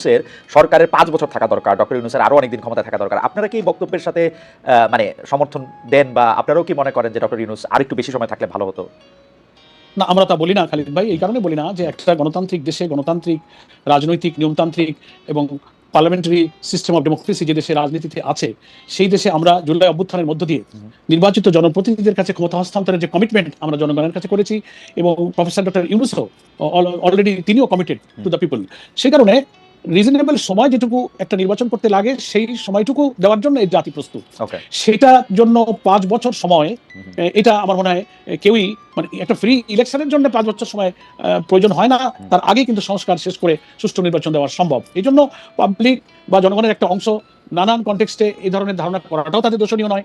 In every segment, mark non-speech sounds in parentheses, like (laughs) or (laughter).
ইউনুসের সরকারের পাঁচ বছর থাকা দরকার ডক্টর ইউনুসের আরও অনেকদিন ক্ষমতায় থাকা দরকার। আপনারা কি এই বক্তব্যের সাথে মানে সমর্থন দেন বা আপনারাও কি মনে করেন যে ডক্টর ইউনুস আরেকটু বেশি সময় থাকলে ভালো হতো? না আমরা তা বলি না খালিদ ভাই। এই কারণে বলি না যে একটা গণতান্ত্রিক দেশে গণতান্ত্রিক রাজনৈতিক নিয়মতান্ত্রিক এবং পার্লামেন্টারি সিস্টেম অফ ডেমোক্রেসি যে দেশে রাজনীতিতে আছে সেই দেশে আমরা জুলাই অভ্যুত্থানের মধ্য দিয়ে নির্বাচিত জনপ্রতিনিধিদের কাছে ক্ষমতা হস্তান্তরের যে কমিটমেন্ট আমরা জনগণের কাছে করেছি এবং প্রফেসর ডক্টর ইউনুসও অলরেডি তিনিও কমিটেড টু দ্য পিপল সে কারণে রিজনেবল সময় যেটুকু একটা নির্বাচন করতে লাগে সেই সময়টুকু দেওয়ার জন্য এই জাতি প্রস্তুত। সেটার জন্য পাঁচ বছর সময় এটা আমার মনে হয় কেউই মানে একটা ফ্রি ইলেকশনের জন্য পাঁচ বছর সময় প্রয়োজন হয় না। তার আগে কিন্তু সংস্কার শেষ করে সুষ্ঠু নির্বাচন দেওয়া সম্ভব। এই জন্য পাবলিক বা জনগণের একটা অংশ নানান কন্টেক্সটে এই ধরনের ধারণা করাটাও তাদের দোষণীয় নয়।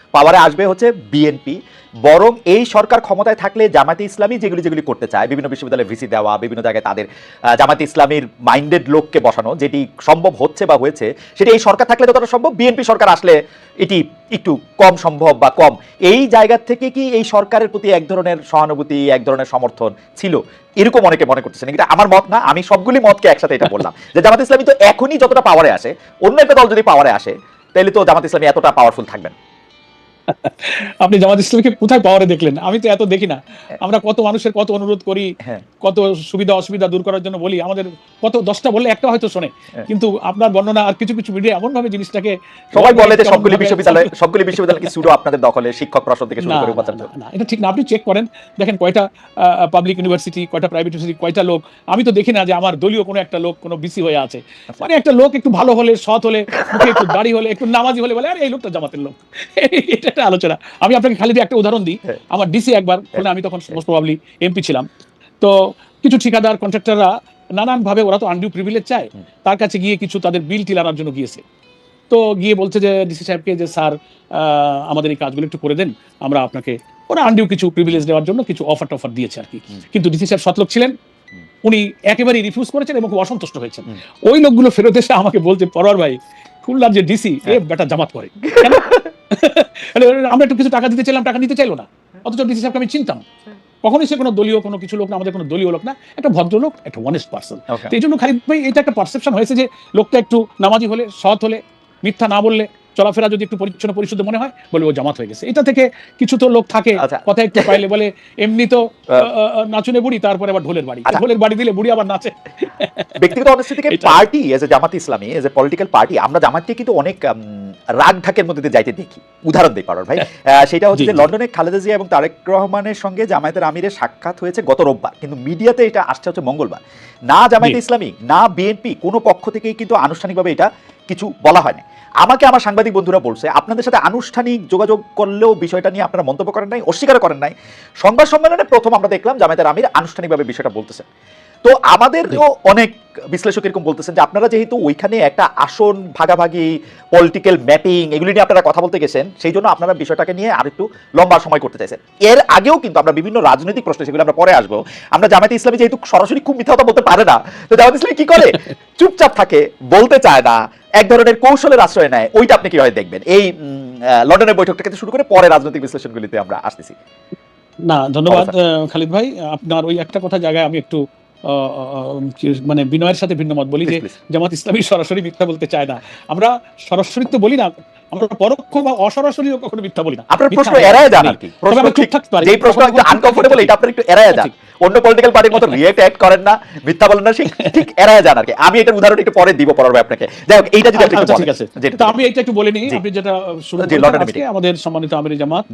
পাওয়ারে আসবে হচ্ছে বিএনপি বরং এই সরকার ক্ষমতায় থাকলে জামাতে ইসলামী যেগুলি যেগুলি করতে চায়, বিভিন্ন বিশ্ববিদ্যালয়ে ভিসি দেওয়া, বিভিন্ন জায়গায় তাদের জামাতে ইসলামীর মাইন্ডেড লোককে বসানো, যেটি সম্ভব হচ্ছে বা হয়েছে, সেটি এই সরকার থাকলে যতটা সম্ভব বিএনপি সরকার আসলে এটি একটু কম সম্ভব বা কম। এই জায়গা থেকে কি এই সরকারের প্রতি এক ধরনের সহানুভূতি, এক ধরনের সমর্থন ছিল? এরকম অনেকে মনে করতেছেন। এটা আমার মত না, আমি সবগুলি মতকে একসাথে এটা বললাম। যে জামাত ইসলামী তো এখনই যতটা পাওয়ারে আসে, অন্য একটা দল যদি পাওয়ারে আসে তাহলে তো জামাত ইসলামী এতটা পাওয়ারফুল থাকবেন। আপনি জামাত ইসলামকে কোথায় পাওয়ারে দেখলেন? আমি তো এত দেখি না। আমরা কত মানুষের কত অনুরোধ করি হ্যাঁ। কত সুবিধা অসুবিধা দূর করার জন্য বলি আমাদের কত দশটা বললে একটা হয়তো শোনে। হ্যাঁ। কিন্তু আপনার বর্ণনা আর কিছু কিছু মিডিয়া এমন ভাবে জিনিসটাকে সবাই বলে যে সবগুলি বিশ্ববিদ্যালয় সবগুলি বিশ্ববিদ্যালয় কি আপনাদের দখলে শিক্ষক প্রশ্ন থেকে শুরু করে উপাচার্য। না, এটা ঠিক না। আপনি চেক করেন। দেখেন কয়টা পাবলিক ইউনিভার্সিটি কয়টা প্রাইভেট ইউনিভার্সিটি কয়টা লোক। আমি তো দেখি না যে আমার দলীয় কোনো একটা লোক কোনো বিসি হয়ে আছে। আচ্ছা। মানে একটা লোক একটু ভালো হলে সৎ হলে একটু দাড়ি হলে একটু নামাজি হলে বলে আরে এই লোকটা জামাতের লোক। (laughs) এটা একটা আলোচনা। আমি আপনাকে খালি একটা উদাহরণ দিই। হ্যাঁ। আমার ডিসি একবার খুলনা আমি তখন মোস্ট প্রবাবলি এমপি ছিলাম। তো কিছু ঠিকাদার কন্ট্রাক্টররা নানানভাবে ওরা তো আনডিউ প্রিভিলেজ চায়। তার কাছে গিয়ে কিছু তাদের বিল টিল আনার জন্য গিয়েছে। তো গিয়ে বলছে যে ডিসি সাহেবকে যে স্যার আমাদের এই কাজগুলো একটু করে দেন। আমরা আপনাকে ওরা আনডিউ কিছু প্রিভিলেজ দেওয়ার জন্য কিছু অফার টফার দিয়েছে আর কি। কিন্তু ডিসি সাহেব সতলোক ছিলেন। উনি একেবারেই রিফিউজ করেছেন এবং খুব অসন্তুষ্ট হয়েছেন। ওই লোকগুলো ফেরত এসে আমাকে বলছে পরোয়ার ভাই খুলনার যে ডিসি এ হ্যাঁ। বেটা জামাত করে কেন? (laughs) আমরা একটু কিছু টাকা দিতে চাইলাম টাকা নিতে চাইলো না। অথচ ডিসি সাহেবকে আমি চিনতাম। কখনোই সে কোনো দলীয় কোনো কিছু লোক না আমাদের কোনো দলীয় লোক না একটা ভদ্রলোক একটা অনেস্ট পার্সন তো এই জন্য খালিদ ভাই এটা একটা পারসেপশন হয়েছে যে লোকটা একটু নামাজি হলে সৎ হলে মিথ্যা না বললে চলাফেরা যদি একটু পরিচ্ছন্ন পরিশুদ্ধ মনে হয় বলে ও জামাত হয়ে গেছে। এটা থেকে কিছু তো লোক থাকে আচ্ছা। কথা একটু পাইলে বলে এমনি তো নাচুনে বুড়ি তারপরে আবার ঢোলের বাড়ি। আচ্ছা। ঢোলের বাড়ি দিলে বুড়ি আবার নাচে। ব্যক্তিগত অনেস্টি থেকে party as a Jamaat Islami as a political party আমরা জামাতকে কিন্তু অনেক রাগ ঢাকের মধ্যে দিয়ে যাইতে দেখি। উদাহরণ দিই পারার ভাই। সেটা হচ্ছে যে লন্ডনে খালেদা জিয়া এবং তারেক রহমানের সঙ্গে জামায়াতের আমিরের সাক্ষাৎ হয়েছে গত রোববার। কিন্তু মিডিয়াতে এটা আসছে হচ্ছে মঙ্গলবার। না জামায়াত ইসলামী না বিএনপি কোনো পক্ষ থেকেই কিন্তু আনুষ্ঠানিকভাবে এটা কিছু বলা হয়নি। আমাকে আমার সাংবাদিক বন্ধুরা বলছে আপনাদের সাথে আনুষ্ঠানিক যোগাযোগ করলেও বিষয়টা নিয়ে আপনারা মন্তব্য করেন নাই অস্বীকার করেন নাই। সংবাদ সম্মেলনে প্রথম আমরা দেখলাম জামায়াতের আমির আনুষ্ঠানিকভাবে বিষয়টা বলতেছেন। তো আমাদেরও অনেক বিশ্লেষক এরকম বলতেছেন যে আপনারা যেহেতু ওইখানে একটা আসন ভাগাভাগি পলিটিক্যাল ম্যাপিং এগুলি নিয়ে আপনারা কথা বলতে গেছেন সেই জন্য আপনারা বিষয়টাকে নিয়ে আরেকটু লম্বা সময় করতে চাইছেন। এর আগেও কিন্তু আমরা বিভিন্ন রাজনৈতিক প্রশ্নে সেগুলো আমরা পরে আসব। আমরা জামায়াতে ইসলামী যেহেতু সরাসরি খুব মিথ্যা কথা বলতে পারে না তো জামায়াত ইসলামী কি করে? (laughs) চুপচাপ থাকে বলতে চায় না এক ধরনের কৌশলের আশ্রয় নেয় ওইটা আপনি কীভাবে দেখবেন? এই লন্ডনের বৈঠকটা থেকে শুরু করে পরে রাজনৈতিক বিশ্লেষণগুলিতে আমরা আসতেছি। না ধন্যবাদ। খালিদ ভাই। আপনার ওই একটা কথা জায়গায় আমি একটু মানে বিনয়ের সাথে ভিন্ন মত বলি যে. জামাত ইসলামী সরাসরি মিথ্যা বলতে চায় না আমরা সরাসরি তো বলি না আমরা পরোক্ষ বা অসরাসরিও কখনো মিথ্যা বলি না। আপনার প্রশ্ন এড়ায় যান আর কি। প্রশ্ন ঠিক যেই প্রশ্ন একটু আনকমফোর্টেবল এটা একটু এড়ায় যান। অন্য পলিটিক্যাল পার্টির মতো রিয়েক্ট অ্যাক্ট করেন না মিথ্যা বলেন না ঠিক এড়ায় যান আর কি। আমি এটার উদাহরণ একটু পরে দিব পড়াবে আপনাকে। যাই হোক এইটা যদি আপনি আচ্ছা। ঠিক আছে। তো আমি এটা একটু বলে নিই। আপনি যেটা শুরু আজকে আমাদের সম্মানিত আমির জামাত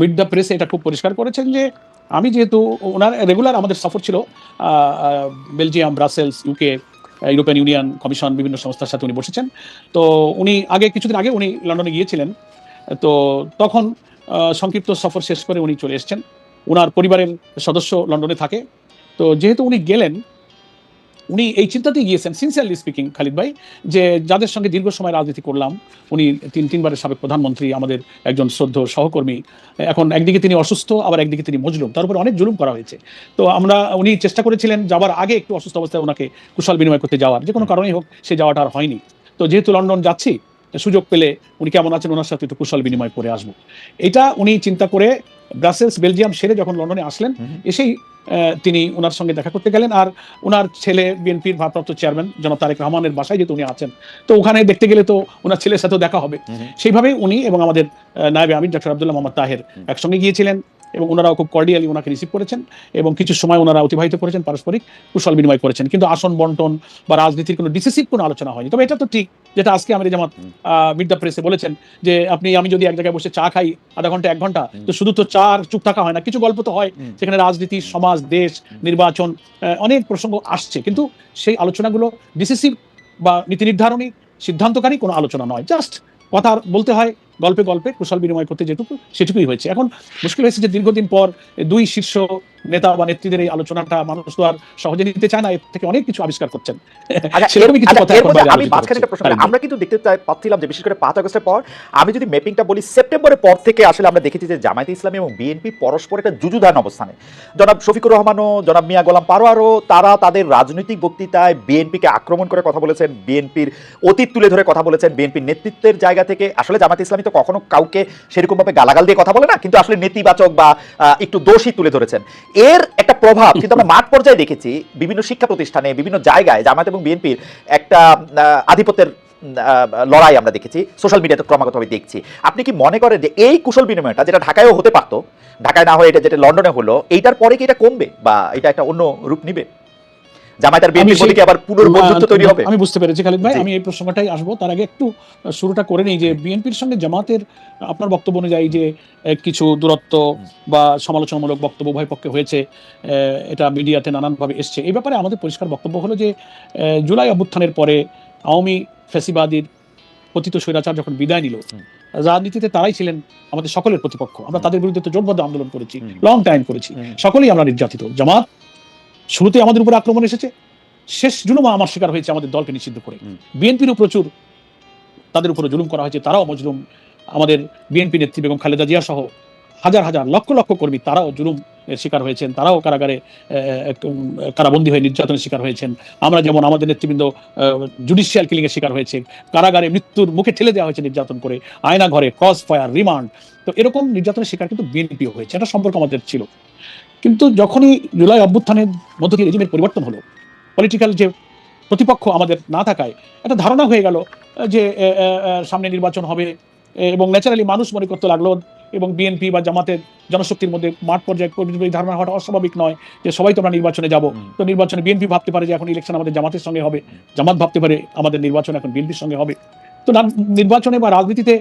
মিড দ্য প্রেসে এটা খুব পরিষ্কার করেছেন যে আমি যেহেতু ওনার রেগুলার আমাদের সফর ছিল Belgium Brussels UK European Union Commission বিভিন্ন সংস্থার সাথে উনি বসেছেন। তো উনি আগে, কিছুদিন আগে উনি লন্ডনে গিয়েছিলেন। তো তখন সংক্ষিপ্ত সফর শেষ করে উনি চলে এসছেন। ওনার পরিবারের সদস্য লন্ডনে থাকে। তো যেহেতু উনি গেলেন উনি এই চিন্তাতেই গিয়েছেন সিনসিয়ারলি স্পিকিং খালিদ ভাই, যে যাদের সঙ্গে দীর্ঘ সময় রাজনীতি করলাম, উনি তিন, তিনবারের সাবেক প্রধানমন্ত্রী, আমাদের একজন শ্রদ্ধ সহকর্মী, এখন একদিকে তিনি অসুস্থ, আবার একদিকে তিনি মজলুম, তার উপরে অনেক জুলুম করা হয়েছে। তো আমরা, উনি চেষ্টা করেছিলেন যাবার আগে একটু অসুস্থ অবস্থায় ওনাকে কুশল বিনিময় করতে যাওয়ার, যে কোনো কারণেই হোক, সে যাওয়াটা আর হয়নি। তো যেহেতু লন্ডন যাচ্ছি সুযোগ পেলে উনি কেমন আছেন? ওনার সাথে একটু কুশল বিনিময় করে আসব। এটা উনি চিন্তা করে ব্রাসেলস বেলজিয়াম সেরে যখন লন্ডনে আসলেন এসেই আহ, তিনি ওনার সঙ্গে দেখা করতে গেলেন। আর ওনার ছেলে বিএনপির ভারপ্রাপ্ত চেয়ারম্যান জনাব তারেক রহমানের বাসায় যেহেতু উনি আছেন তো ওখানে দেখতে গেলে তো ওনার ছেলের সাথেও দেখা হবে। হুম। সেইভাবেই উনি এবং আমাদের নায়েবে আমির ডক্টর আব্দুল্লাহ মোহাম্মদ তাহের একসঙ্গে গিয়েছিলেন। এবং ওনারাও খুব কর্ডিয়ালি ওনাকে রিসিভ করেছেন এবং কিছু সময় ওনারা অতিবাহিত করেছেন পারস্পরিক কুশল বিনিময় করেছেন। কিন্তু আসন বন্টন বা রাজনীতির কোনো ডিসিসিভ কোনো আলোচনা হয়নি। তবে এটা তো ঠিক যেটা আজকে আমি জামাত মিড দ্য প্রেসে বলেছেন যে আপনি আমি যদি এক জায়গায় বসে চা খাই আধা ঘণ্টা এক ঘণ্টা তো শুধু তো চা আর চুপ থাকা হয় না কিছু গল্প তো হয়। সেখানে রাজনীতি সমাজ দেশ নির্বাচন অনেক প্রসঙ্গ আসছে। কিন্তু সেই আলোচনাগুলো ডিসিসিভ বা নীতি নির্ধারণী সিদ্ধান্তকারী কোনো আলোচনা নয়। জাস্ট কথা বলতে হয় গল্পে গল্পে কুশল বিনিময় করতে যেটুকু সেটুকুই হয়েছে। এখন মুশকিল হয়েছে যে দীর্ঘদিন পর দুই শীর্ষ নেতা বা নেত্রীদের এই আলোচনাটা মানুষ তো আর সহজে নিতে চায় না এর থেকে অনেক কিছু আবিষ্কার করছেন। আচ্ছা, সেরকমই কিছু আচ্ছা, কথা আমি মাঝখানে একটা প্রশ্ন আমরা কিন্তু দেখতে পাচ্ছিলাম যে বিশেষ করে পাঁচ আগস্টের পর আমি যদি ম্যাপিংটা বলি সেপ্টেম্বরের পর থেকে আসলে আমরা দেখেছি যে জামায়াতে ইসলামী এবং বিএনপি পরস্পর একটা যুযুধান অবস্থানে। জনাব শফিকুর রহমানও জনাব মিয়া গোলাম পারোয়ারও তারা তাদের রাজনৈতিক বক্তৃতায় বিএনপিকে আক্রমণ করে কথা বলেছেন বিএনপির অতীত তুলে ধরে কথা বলেছেন বিএনপির নেতৃত্বের জায়গা থেকে। আসলে জামায়াতে ইসলামী তো কখনো কাউকে সেরকমভাবে গালাগাল দিয়ে কথা বলে না, কিন্তু আসলে নেতিবাচক বা একটু দোষী তুলে ধরেছেন। এর একটা প্রভাব কিন্তু আমরা মাঠ পর্যায়ে দেখেছি, বিভিন্ন শিক্ষা প্রতিষ্ঠানে, বিভিন্ন জায়গায় জামায়াত এবং বিএনপির একটা আধিপত্যের লড়াই আমরা দেখেছি, সোশ্যাল মিডিয়াতে ক্রমাগতভাবে দেখছি। আপনি কি মনে করেন যে এই কুশল বিনিময়টা যেটা ঢাকায়ও হতে পারতো, ঢাকায় না হয়ে এটা যেটা লন্ডনে হলো, এইটার পরে কি এটা কমবে বা এটা একটা অন্য রূপ নিবে? জামায়াত আর বিএনপির মধ্যে কি আবার পুনর্বন্ধুত্ব তৈরি হবে? আমি বুঝতে পেরেছি খালিদ ভাই। আমি এই আসব। তার আগে একটু শুরুটা করে নিই যে বিএনপির সঙ্গে জামাতের আপনার বক্তব্য অনুযায়ী যে কিছু দূরত্ব বা সমালোচনামূলক বক্তব্য উভয় পক্ষে হয়েছে এটা মিডিয়াতে নানানভাবে এসছে। এই ব্যাপারে আমাদের পরিষ্কার বক্তব্য হলো যে জুলাই অভ্যুত্থানের পরে আওয়ামী ফ্যাসিবাদীর কথিত স্বৈরাচার যখন বিদায় নিল রাজনীতিতে তারাই ছিলেন আমাদের সকলের প্রতিপক্ষ। আমরা তাদের বিরুদ্ধে তো জোটবদ্ধ আন্দোলন করেছি লং টাইম করেছি। সকলেই আমরা নির্যাতিত। জামাত শুরুতে আমাদের উপর আক্রমণ এসেছে। শেষ জুলুম আমার শিকার হয়েছে আমাদের দলকে নিষিদ্ধ করে। বিএনপিরও প্রচুর তাদের উপরে জুলুম করা হয়েছে তারাও মজলুম। আমাদের বিএনপি নেত্রী বেগম খালেদা জিয়া সহ হাজার হাজার লক্ষ লক্ষ কর্মী তারাও জুলুম শিকার হয়েছেন তারাও কারাগারে কারাবন্দী হয়ে নির্যাতনের শিকার হয়েছেন। আমরা যেমন আমাদের নেতৃবৃন্দ জুডিশিয়াল কিলিং এর শিকার হয়েছে কারাগারে মৃত্যুর মুখে ঠেলে দেওয়া হয়েছে নির্যাতন করে আয়না ঘরে ক্রস ফায়ার রিমান্ড তো এরকম নির্যাতনের শিকার কিন্তু বিএনপিও হয়েছে এটা সম্পর্ক আমাদের ছিল। কিন্তু যখনই জুলাই অভ্যুত্থানের মধ্য দিয়ে রেজিমের পরিবর্তন হলো পলিটিক্যাল যে প্রতিপক্ষ আমাদের না থাকায় একটা ধারণা হয়ে গেল যে সামনে নির্বাচন হবে এবং ন্যাচারালি মানুষ মনে করতে লাগল এবং বিএনপি বা জামাতের জনশক্তির মধ্যে মাঠ পর্যায়ে ধারণা হওয়াটা অস্বাভাবিক নয় যে সবাই তোমরা নির্বাচনে যাব। তো নির্বাচনে বিএনপি ভাবতে পারে যে এখন ইলেকশন আমাদের জামাতের সঙ্গে হবে জামাত ভাবতে পারে আমাদের নির্বাচন এখন বিএনপির সঙ্গে হবে তো নির্বাচনে বা রাজনীতিতে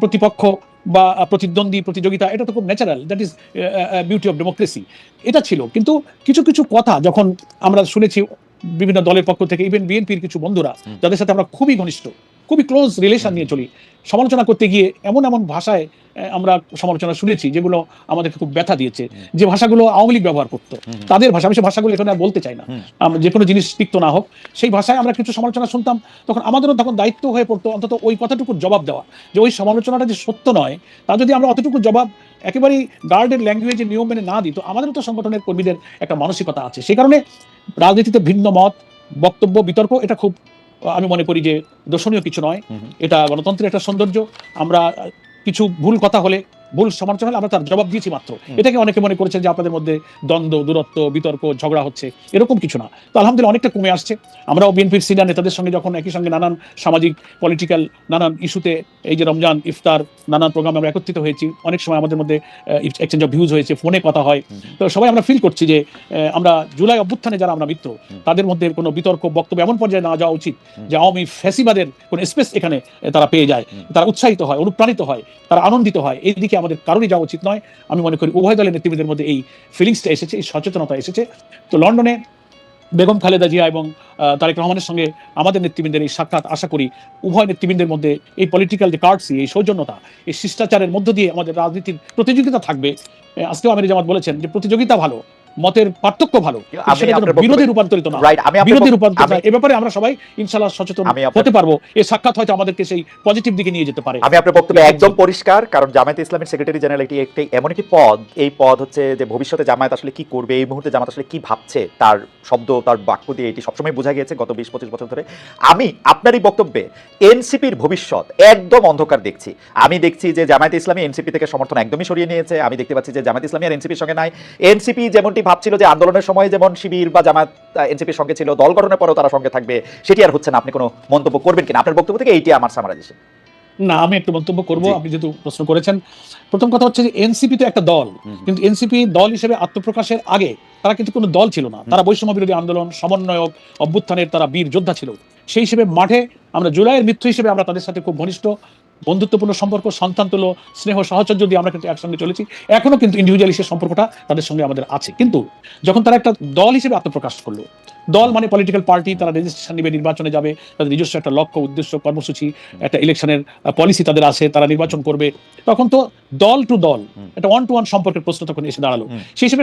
প্রতিপক্ষ বা প্রতিদ্বন্দ্বী প্রতিযোগিতা এটা তো খুব natural that is beauty of democracy এটা ছিল কিন্তু কিছু কিছু কথা যখন আমরা শুনেছি বিভিন্ন দলের পক্ষ থেকে ইভেন বিএনপির কিছু বন্ধুরা যাদের সাথে আমরা খুবই ঘনিষ্ঠ খুবই ক্লোজ রিলেশন নিয়ে চলি। সমালোচনা করতে গিয়ে এমন এমন ভাষায় আমরা সমালোচনা শুনেছি যেগুলো আমাদেরকে খুব ব্যথা দিয়েছে। যে ভাষাগুলো আওয়ামী লীগ ব্যবহার করতো। তাদের ভাষা আমি সেই ভাষাগুলো এখানে আর বলতে চাই না। আমরা যে কোনো জিনিস তিক্ত না হোক সেই ভাষায় আমরা কিছু সমালোচনা শুনতাম তখন আমাদেরও তখন দায়িত্ব হয়ে পড়তো অন্তত ওই কথাটুকুর জবাব দেওয়া। যে ওই সমালোচনাটা যে সত্য নয় তা যদি আমরা অতটুকু জবাব একেবারেই গার্ডের ল্যাঙ্গুয়েজে নিয়ম মেনে না দিত আমাদেরও তো সংগঠনের কর্মীদের একটা মানসিকতা আছে। সেই কারণে রাজনীতিতে ভিন্ন মত বক্তব্য বিতর্ক এটা খুব আমি মনে করি যে দর্শনীয় কিছু নয়। এটা গণতন্ত্রের একটা সৌন্দর্য। আমরা কিছু ভুল কথা হলে ভুল সমালোচনা হলে আমরা তার জবাব দিয়েছি মাত্র। এটাকে অনেকে মনে করেছেন যে আপনাদের মধ্যে দ্বন্দ্ব দূরত্ব বিতর্ক ঝগড়া হচ্ছে এরকম কিছু না। তো আলহামদুলিল্লাহ অনেকটা কমে আসছে। আমরাও বিএনপির সিনিয়র নেতাদের সঙ্গে যখন একই সঙ্গে নানান সামাজিক পলিটিক্যাল নানান ইস্যুতে এই যে রমজান ইফতার নানান প্রোগ্রামে আমরা একত্রিত হয়েছি অনেক সময় আমাদের মধ্যে এক্সচেঞ্জ অফ ভিউজ হয়েছে ফোনে কথা হয়। তো সবাই আমরা ফিল করছি যে আমরা জুলাই অভ্যুত্থানে যারা আমরা মিত্র তাদের মধ্যে কোনো বিতর্ক বক্তব্য এমন পর্যায়ে না যাওয়া উচিত যে আওয়ামী ফ্যাসিবাদের কোনো স্পেস এখানে তারা পেয়ে যায়। তারা উৎসাহিত হয় অনুপ্রাণিত হয় তারা আনন্দিত হয়। এই দিকে আমাদের কারোরই যাওয়া উচিত নয়। আমি মনে করি উভয় দলের নেতৃবৃন্দের মধ্যে এই ফিলিংসটা এসেছে, এই সচেতনতা এসেছে। তো লন্ডনে বেগম খালেদা জিয়া এবং তারেক রহমানের সঙ্গে আমাদের নেতৃবৃন্দের এই সাক্ষাৎ, আশা করি উভয় নেতৃবৃন্দের মধ্যে এই পলিটিক্যাল যে কার্ডসি এই সৌজন্যতা, এই শিষ্টাচারের মধ্য দিয়ে আমাদের রাজনীতির প্রতিযোগিতা থাকবে। আজকেও আমির জামাত বলেছেন যে প্রতিযোগিতা ভালো মতের পার্থক্য ভালো। বিরোধে রূপান্তরিত না বিরোধী বক্তব্য- রূপান্তরিত এ ব্যাপারে আমরা সবাই ইনশাল্লাহ সচেতন হতে পারব। এই সাক্ষাৎ হয়তো আমাদেরকে সেই পজিটিভ দিকে নিয়ে যেতে পারে। আমি আপনার বক্তব্য একদম পরিষ্কার কারণ জামায়াতে ইসলামের সেক্রেটারি জেনারেল এটি একটি এমন একটি পদ এই পদ হচ্ছে যে ভবিষ্যতে জামায়াত আসলে কি করবে এই মুহূর্তে জামায়াত আসলে কি ভাবছে তার শব্দ তার বাক্য দিয়ে এটি সবসময় বোঝা গিয়েছে গত বিশ পঁচিশ বছর ধরে। আমি আপনার এই বক্তব্যে এনসিপির ভবিষ্যৎ একদম অন্ধকার দেখছি। আমি দেখছি যে জামায়াতে ইসলামী এনসিপি থেকে সমর্থন একদমই সরিয়ে নিয়েছে। আমি দেখতে পাচ্ছি যে জামায়াত ইসলামী আর এনসিপির সঙ্গে নাই। এনসিপি যেমনটি ভাবছিল যে আন্দোলনের সময় যেমন শিবির বা জামায়াত এনসিপির সঙ্গে ছিল দল গঠনের পরেও তারা সঙ্গে থাকবে সেটি আর হচ্ছে না। আপনি কোনো মন্তব্য করবেন কিনা? আপনার বক্তব্য থেকে এইটি আমার সামারাইজেশন না আমি একটু মন্তব্য করব। আপনি যেহেতু প্রশ্ন করেছেন প্রথম কথা হচ্ছে যে এনসিপি তো একটা দল কিন্তু এনসিপি দল হিসেবে আত্মপ্রকাশের আগে তারা কিন্তু কোনো দল ছিল না। তারা বৈষম্য বিরোধী আন্দোলন সমন্বয়ক অভ্যুত্থানের তারা বীর যোদ্ধা ছিল। সেই হিসেবে মাঠে আমরা জুলাইয়ের মৃত্যু হিসেবে আমরা তাদের সাথে খুব ঘনিষ্ঠ বন্ধুত্বপূর্ণ সম্পর্ক সন্তান তুল্য স্নেহ সাহচর্য দিয়ে আমরা কিন্তু একসঙ্গে চলেছি। এখনও কিন্তু ইন্ডিভিজুয়াল হিসেবে সম্পর্কটা তাদের সঙ্গে আমাদের আছে। কিন্তু যখন তারা একটা দল হিসেবে আত্মপ্রকাশ করল দল মানে পলিটিক্যাল পার্টি তারা রেজিস্ট্রেশন নিবে নির্বাচনে যাবে তাদের নিজস্ব একটা লক্ষ্য উদ্দেশ্য কর্মসূচি একটা ইলেকশনের পলিসি তাদের আছে তারা নির্বাচন করবে তখন তো দল টু দল একটা ওয়ান টু ওয়ান সম্পর্কের প্রশ্ন তখন এসে দাঁড়াল। সেই হিসেবে